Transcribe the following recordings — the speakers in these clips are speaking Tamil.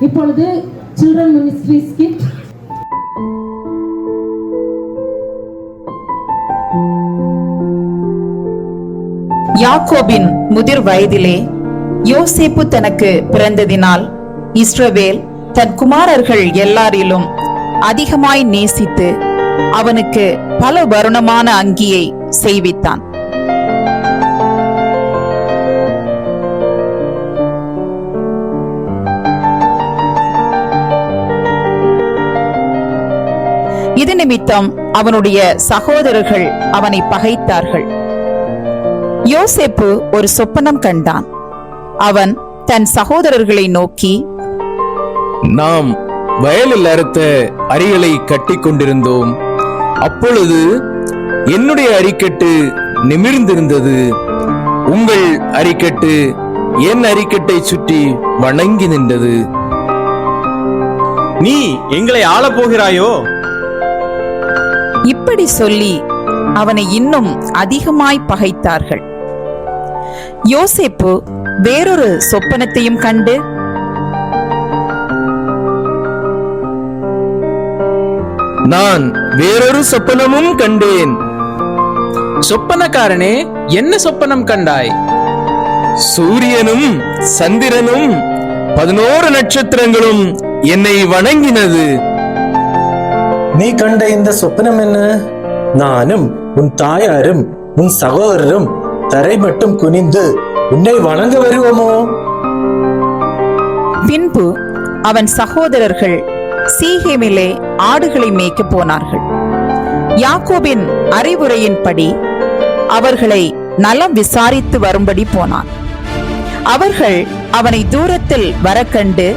இப்பொழுது சில்ட்ரன் மினிஸ்ட்ரி ஸ்கிட் யாக்கோபின் முதிர் வயதிலே யோசேப்பு தனக்கு பிறந்ததினால் இஸ்ரவேல் தன் குமாரர்கள் எல்லாரிலும் அதிகமாய் நேசித்து அவனுக்கு பல வருணமான அங்கியை செய்வித்தான். இது நிமித்தம் அவனுடைய சகோதரர்கள் அவனை பகைத்தார்கள். யோசேப்பு ஒரு சொப்பனம் கண்டான். அவன் தன் சகோதரர்களை நோக்கி நாம் வயலில் அறுத்த அரிகளை கட்டிக் கொண்டிருந்தோம் அப்பொழுது என்னுடைய அரிக்கட்டு நிமிர்ந்திருந்தது. உங்கள் அரிக்கட்டு என் அரிக்கட்டை சுற்றி வணங்கி நின்றது. நீ எங்களை ஆளப் போகிறாயோ இப்படி சொல்லி அவனை இன்னும் அதிகமாய் பகைத்தார்கள். யோசேப்பு வேறொரு சொப்பனத்தையும் கண்டு நான் வேறொரு சொப்பனமும் கண்டேன். சொப்பனக்காரனே என்ன சொப்பனம் கண்டாய்? சூரியனும் சந்திரனும் பதினோரு நட்சத்திரங்களும் என்னை வணங்கினது. நீ கண்ட இந்த சொப்பனம் என்ன? நானும் உன் தாயாரும் உன் சகோதரரும் தரை மட்டும் குனிந்து உன்னை வணங்க வருவோமோ? பின்பு அவன் சகோதரர்கள் சீகேமிலே ஆடுகளை மேய்க்க போனார்கள். யாக்கோபின் அறிவுரையின்படி அவர்களை நலம் விசாரித்து வரும்படி போனான். அவர்கள் அவனை தூரத்தில் வரக்கண்டு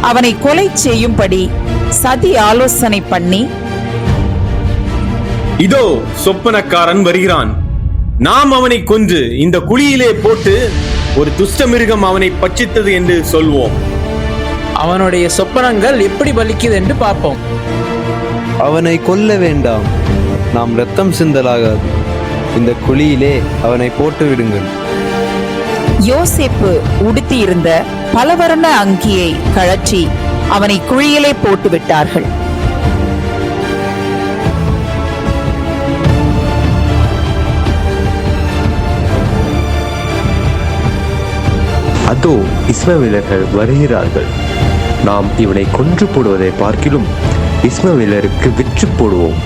அவனை கொலை செய்யும்படி சதி ஆலோசனை பண்ணி இதோ சொப்பனக்காரன் வருகிறான். நாம் அவனை கொன்று இந்த குழியிலே போட்டு ஒரு துஷ்ட மிருகம் அவனை பட்சித்தது என்று சொல்வோம். அவனுடைய சொப்பனங்கள் எப்படி பலிக்குது என்று பார்ப்போம். அவனை கொல்ல வேண்டாம். நாம் ரத்தம் சிந்தலாகாது. இந்த குழியிலே அவனை போட்டு விடுங்கள். யோசேப்பு உடுத்தியிருந்த பலவர்ண அங்கியை கழற்றி அவனை குழியிலே போட்டு விட்டார்கள் அதோ இஸ்மவேலர்கள் வருகிறார்கள். நாம் இவனை கொன்று போடுவதை பார்க்கிலும் இஸ்மவேலருக்கு விற்று போடுவோம்.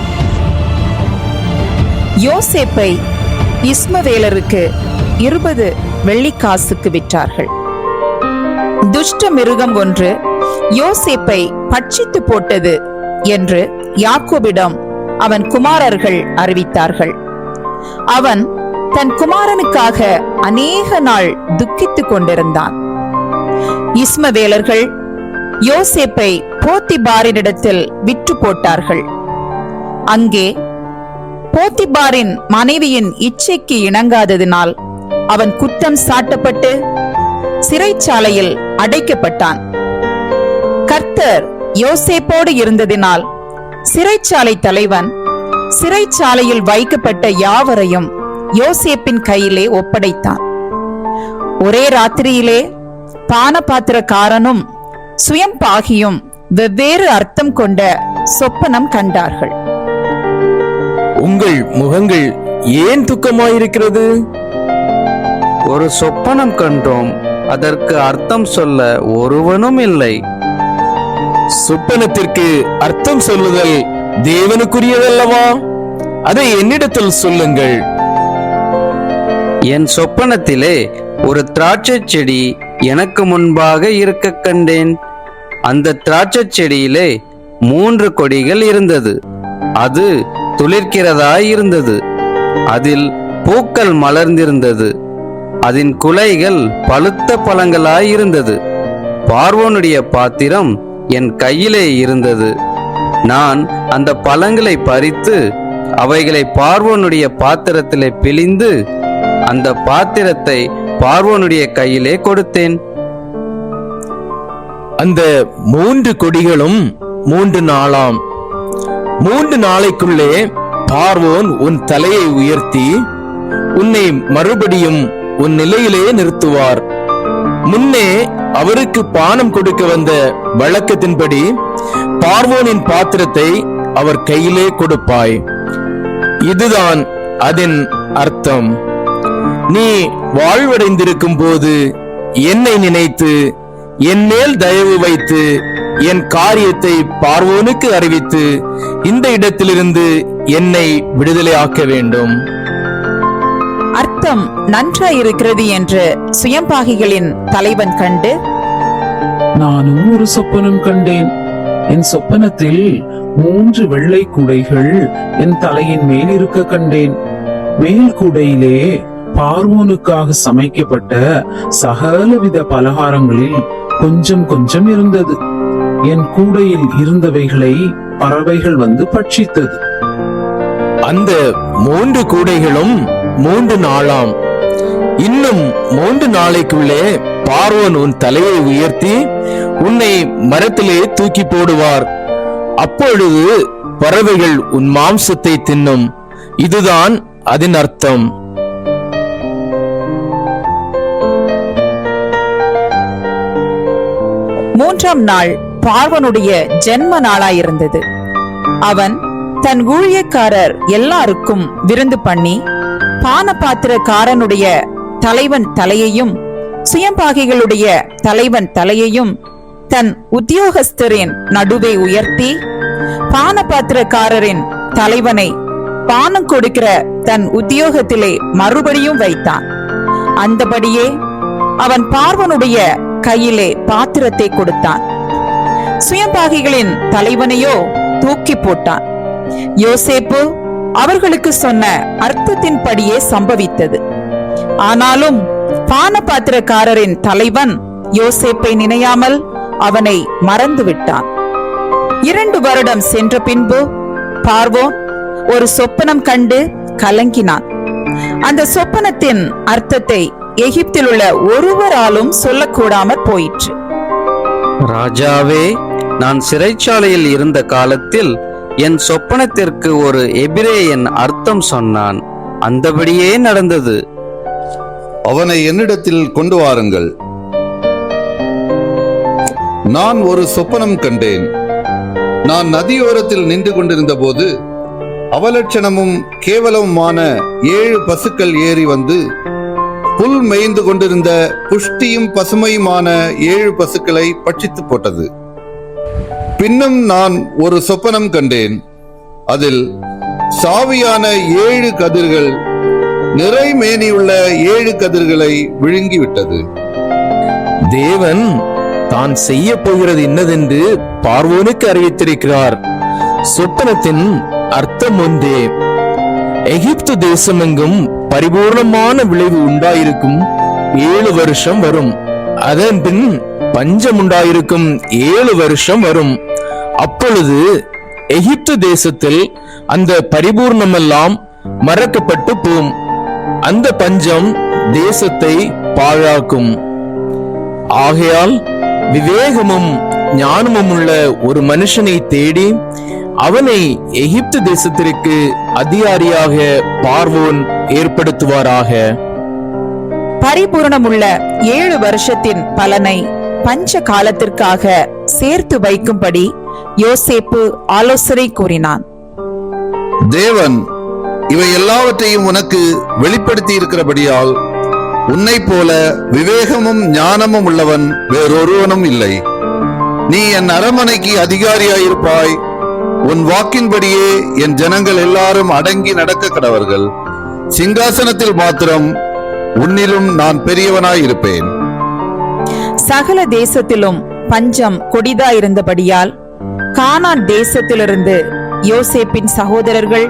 யோசேப்பை இஸ்மவேலருக்கு இருபது வெள்ளிக்காசுக்கு விற்றார்கள். துஷ்ட மிருகம் ஒன்று யோசேப்பை பட்சித்து போட்டது என்று யாக்கோபிடம் அவன் குமாரர்கள் அறிவித்தார்கள். அவன் தன் குமாரனுக்காக அநேக நாள் துக்கித்துக் கொண்டிருந்தான். இஸ்மவேலர்கள் யோசேப்பை போத்திபாரினிடத்தில் விற்று போட்டார்கள். அங்கே போத்திபாரின் மனைவியின் இச்சைக்கு இணங்காததினால் அவன் குற்றம் சாட்டப்பட்டு சிறைச்சாலையில் அடைக்கப்பட்டான். கர்த்தர் யோசேப்போடு இருந்ததினால் சிறைச்சாலை தலைவன் சிறைச்சாலையில் வைக்கப்பட்ட யாவரையும் யோசேப்பின் கையிலே ஒப்படைத்தான். ஒரே ராத்திரியிலே பானபாத்திரக்காரனும் சுயம் பாகியும் வெவ்வேறு அர்த்தம் கொண்ட சொப்பனம் கண்டார்கள். உங்கள் முகங்கள் ஏன் துக்கமாயிருக்கிறது? ஒரு சொப்பனம் கண்டோம். அதற்கு அர்த்தம் சொல்ல ஒருவனும் இல்லை. சொப்பனத்திற்கு அர்த்தம் சொல்லுதல் தேவனுக்குரியதல்லவா? அதை என்னிடத்தில் சொல்லுங்கள். என் சொப்பனத்திலே ஒரு திராட்சை செடி எனக்கு முன்பாக இருக்க கண்டேன். அந்த திராட்சை செடியிலே மூன்று கொடிகள் இருந்தது. அது துளிர்க்கிறதாய் இருந்தது. அதில் பூக்கள் மலர்ந்திருந்தது. அதன் குலைகள் பழுத்த பழங்களாய் இருந்தது. பார்வோனுடைய பாத்திரம் என் கையிலே இருந்தது. நான் அந்த பழங்களை பறித்து அவைகளை பார்வோனுடைய பாத்திரத்திலே பிழிந்து அந்த பாத்திரத்தை பார்வோனுடைய கையிலே கொடுத்தேன். அந்த மூன்று கொடிகளும் மூன்று நாளாம். மூன்று நாளைக்குள்ளே பார்வோன் உன் தலையை உயர்த்தி உன்னை மறுபடியும் உன் நிலையிலே நிறுத்துவார். முன்னே அவருக்கு பானம் கொடுக்க வந்த வழக்கத்தின்படி பார்வோனின் பாத்திரத்தை அவர் கையிலே கொடுப்பாய். இதுதான் அதன் அர்த்தம். நீ வாழ்வடைந்திருக்கும் போது என்னை நினைத்து என் மேல் தயவு வைத்து என் காரியத்தை பார்வோனுக்கு அறிவித்து இந்த இடத்திலிருந்து என்னை விடுதலை ஆக்க வேண்டும். அர்த்தம் நன்றாயிருக்கிறது என்று சுயம்பாகிகளின் தலைவன் கண்டு நானும் ஒரு சொப்பனம் கண்டேன். என் சொப்பனத்தில் மூன்று வெள்ளை குடைகள் என் தலையின் மேல் இருக்க கண்டேன். மேல் குடையிலே பார்வோனுக்காக சமைக்கப்பட்ட சகலவித பலகாரங்களில் கொஞ்சம் கொஞ்சம் இருந்தது. என் கூடையில் இருந்தவைகளை பறவைகள் வந்து பட்சித்தது. அந்த மூன்று கூடைகளும் மூன்று நாளாம். இன்னும் மூன்று நாளைக்குள்ளே பார்வன் உன் தலையை உயர்த்தி உன்னை மரத்திலே தூக்கி போடுவார். அப்பொழுது பறவைகள் உன் மாம்சத்தை தின்னும். இதுதான் அதன் அர்த்தம். மூன்றாம் நாள் பார்வனுடைய ஜென்ம நாளாயிருந்தது. அவன் தன் ஊழியக்காரர் எல்லாருக்கும் விருந்து பண்ணி பானபாத்திரக்காரனுடைய தலைவன் தலையையும் சுயம்பாகிகளுடைய தலைவன் தலையையும் தன் உத்தியோகஸ்தரின் நடுவே உயர்த்தி பானபாத்திரக்காரரின் தலைவனை பானம் கொடுக்கிற தன் உத்தியோகத்திலே மறுபடியும் வைத்தான். அந்தபடியே அவன் பார்வனுடைய கையிலே பாத்திரத்தை கொடுத்தான். சுயம்பாகிகளின் தலைவனையோ தூக்கி போட்டான். யோசேப்பு அவர்களுக்கு சொன்ன அர்த்தத்தின்படியே சம்பவித்தது. ஆனாலும் பானபாத்திரக்காரரின் தலைவன் யோசேப்பை நினையாமல் அவனை மறந்து விட்டான் இரண்டு வருடம் சென்ற பின்பு பார்வோன் ஒரு சொப்பனம் கண்டு கலங்கினான். அந்த சொப்பனத்தின் அர்த்தத்தை எகிப்தில் உள்ள ஒருவராலும் சொல்லக்கூடாமற் போயிற்று. ராஜாவே நான் சிறைச்சாலையில் இருந்த காலத்தில் என் சொப்பனத்திற்கு ஒரு எபிரேயன் அர்த்தம் சொன்னான். அந்தபடியே நடந்தது. அவனை என்னிடத்தில் கொண்டு வாருங்கள். நான் ஒரு சொப்பனம் கண்டேன். நான் நதியோரத்தில் நின்று கொண்டிருந்த போது அவலட்சணமும் கேவலமுமான ஏழு பசுக்கள் ஏறி வந்து புல் மேய்ந்து கொண்டிருந்த புஷ்டியும் பசுமையுமான ஏழு பசுக்களை பட்சித்து போட்டது. பின்னும் நான் ஒரு சொப்பனம் கண்டேன். அதில் சாவியான ஏழு கதிர்கள் நிறைமேனியுள்ள ஏழு கதிர்களை விழுங்கிவிட்டது. தேவன் தான் செய்ய போகிறது என்னதென்று பார்வோனுக்கு அறிவித்திருக்கிறார். சொப்பனத்தின் அர்த்தம் ஒன்றே எகிப்து தேசமெங்கும் பரிபூர்ணமான விளைவு உண்டாயிருக்கும் ஏழு வருஷம் வரும். அதன் பின் பஞ்சம் உண்டாயிருக்கும் ஏழு வருஷம் வரும். அப்பொழுது எகிப்து தேசத்தில் அந்த பரிபூர்ணமெல்லாம் மறக்கப்பட்டு போம் அந்த பஞ்சம் தேசத்தை பாழாக்கும். ஆகையால் விவேகமும் ஞானமும் உள்ள ஒரு மனுஷனை தேடி அவனை எகிப்து தேசத்திற்கு அதிகாரியாக பார்வோன் ஏற்படுத்துவாராக. பரிபூரணமுள்ள ஏழு வருஷத்தின் பலனை பஞ்ச காலத்திற்காக சேர்த்து வைக்கும்படி யோசேப்பு ஆலோசனை கூறினான். தேவன் இவை எல்லாவற்றையும் உனக்கு வெளிப்படுத்தி இருக்கிறபடியால் உன்னை போல விவேகமும் ஞானமும் உள்ளவன் வேறொருவனும் இல்லை. நீ என் அரமனைக்கு அதிகாரியாயிருப்பாய். உன் வாக்கின்படியே என் ஜனங்கள் எல்லாரும் அடங்கி நடக்க கடவர்கள். சிங்காசனத்தில் மாத்திரம் உன்னிலும் நான் பெரியவனாயிருப்பேன். சகல தேசத்திலும் பஞ்சம் கொடிதாயிருந்தபடியால் கானான் தேசத்திலிருந்து யோசேப்பின் சகோதரர்கள்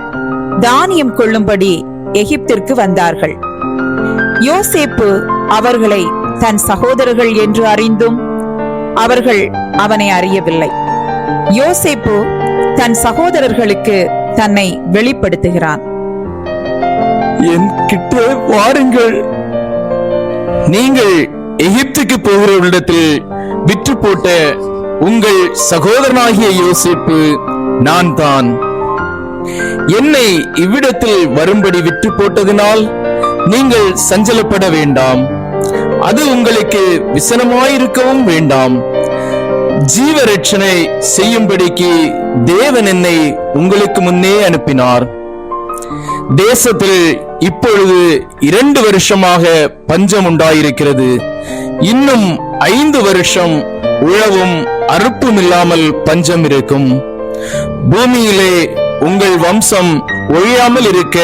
தானியம் கொள்ளும்படி எகிப்திற்கு வந்தார்கள். யோசேப்பு அவர்களை தன் சகோதரர்கள் என்று அறிந்தும் அவர்கள் அவனை அறியவில்லை. யோசேப்பு தன் சகோதரர்களுக்கு தன்னை வெளிப்படுத்துகிறான். என் கிட்ட வாருங்கள். நீங்கள் எகிப்துக்கு போகிற இடத்தில் விற்று போட்ட உங்கள் சகோதரனாகிய யோசிப்பு நான் தான் என்னை இவ்விடத்தில் வரும்படி விற்று போட்டதினால் நீங்கள் சஞ்சலப்பட வேண்டாம். அது உங்களுக்கு விசனமாயிருக்கவும் வேண்டாம். ஜீவ ரட்சணை செய்யும்படிக்கு தேவன் என்னை உங்களுக்கு முன்னே அனுப்பினார். தேசத்தில் இப்பொழுது இரண்டு வருஷமாக பஞ்சம் உண்டாயிருக்கிறது. இன்னும் ஐந்து வருஷம் உழவும் அறுப்பும் இல்லாமல் பஞ்சம் இருக்கும். பூமியிலே உங்கள் வம்சம் ஒழியாமல் இருக்க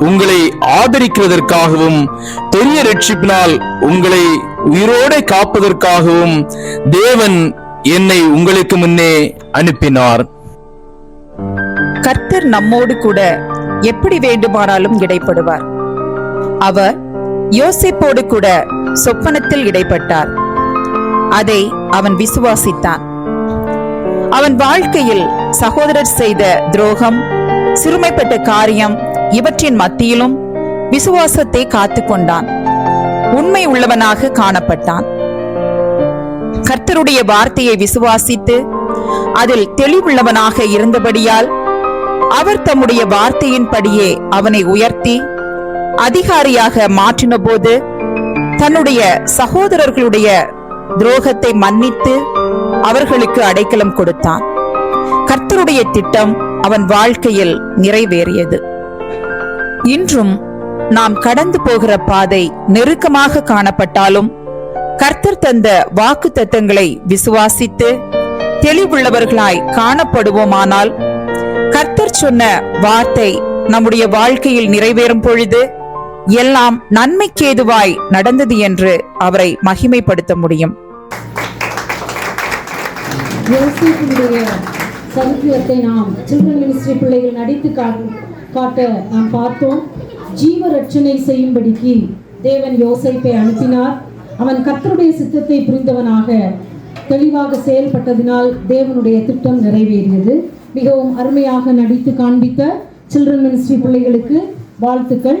உங்களை ஆதரிக்கிறதற்காகவும் பெரிய ரட்சிப்பினால் உங்களை உயிரோடு காப்பதற்காகவும் தேவன் என்னை உங்களுக்கு முன்னே அனுப்பினார். கர்த்தர் நம்மோடு கூட எப்படி வேண்டுமானாலும் இடைப்படுவார். அவர் யோசிப்போடு கூட சொப்பனத்தில் இடைப்பட்டார். அதை அவன் விசுவாசித்தான். அவன் வாழ்க்கையில் சகோதரர் செய்த துரோகம் சிறுமைப்பட்ட காரியம் இவற்றின் மத்தியிலும் விசுவாசத்தை காத்துக் கொண்டான். உண்மை உள்ளவனாக காணப்பட்டான். கர்த்தருடைய வார்த்தையை விசுவாசித்து அதில் தெளிவுள்ளவனாக இருந்தபடியால் அவர் தம்முடைய வார்த்தையின்படியே அவனை உயர்த்தி அதிகாரியாக மாற்றின போது தன்னுடைய சகோதரர்களுடைய துரோகத்தை மன்னித்து அவர்களுக்கு அடைக்கலம் கொடுத்தான். கர்த்தருடைய திட்டம் அவன் வாழ்க்கையில் நிறைவேறியது. இன்றும் நாம் கடந்து போகிற பாதை நெருக்கமாக காணப்பட்டாலும் கர்த்தர் தந்த வாக்கு தத்தங்களை விசுவாசித்து தெளிவுள்ளவர்களாய் காணப்படுவோமானால் கர்த்தர் சொன்ன வார்த்தை நம்முடைய வாழ்க்கையில் நிறைவேறும் பொழுது எல்லாம் நன்மைக்கேதுவாய் நடந்தது என்று அவரை மகிமைப்படுத்த முடியும். சரித்திரத்தை நாம் சில்ட்ரன் மினிஸ்ட்ரி பிள்ளைகள் நடித்து காட்ட நாம் பார்த்தோம். ஜீவ ரட்சனை செய்யும்படிக்கு தேவன் யோசைப்பை அனுப்பினார். அவன் கத்தருடைய சித்தத்தை புரிந்தவனாக தெளிவாக செயல்பட்டதினால் தேவனுடைய திட்டம் நிறைவேறியது. மிகவும் அருமையாக நடித்து காண்பித்த சில்ட்ரன் மினிஸ்ட்ரி பிள்ளைகளுக்கு வாழ்த்துக்கள்.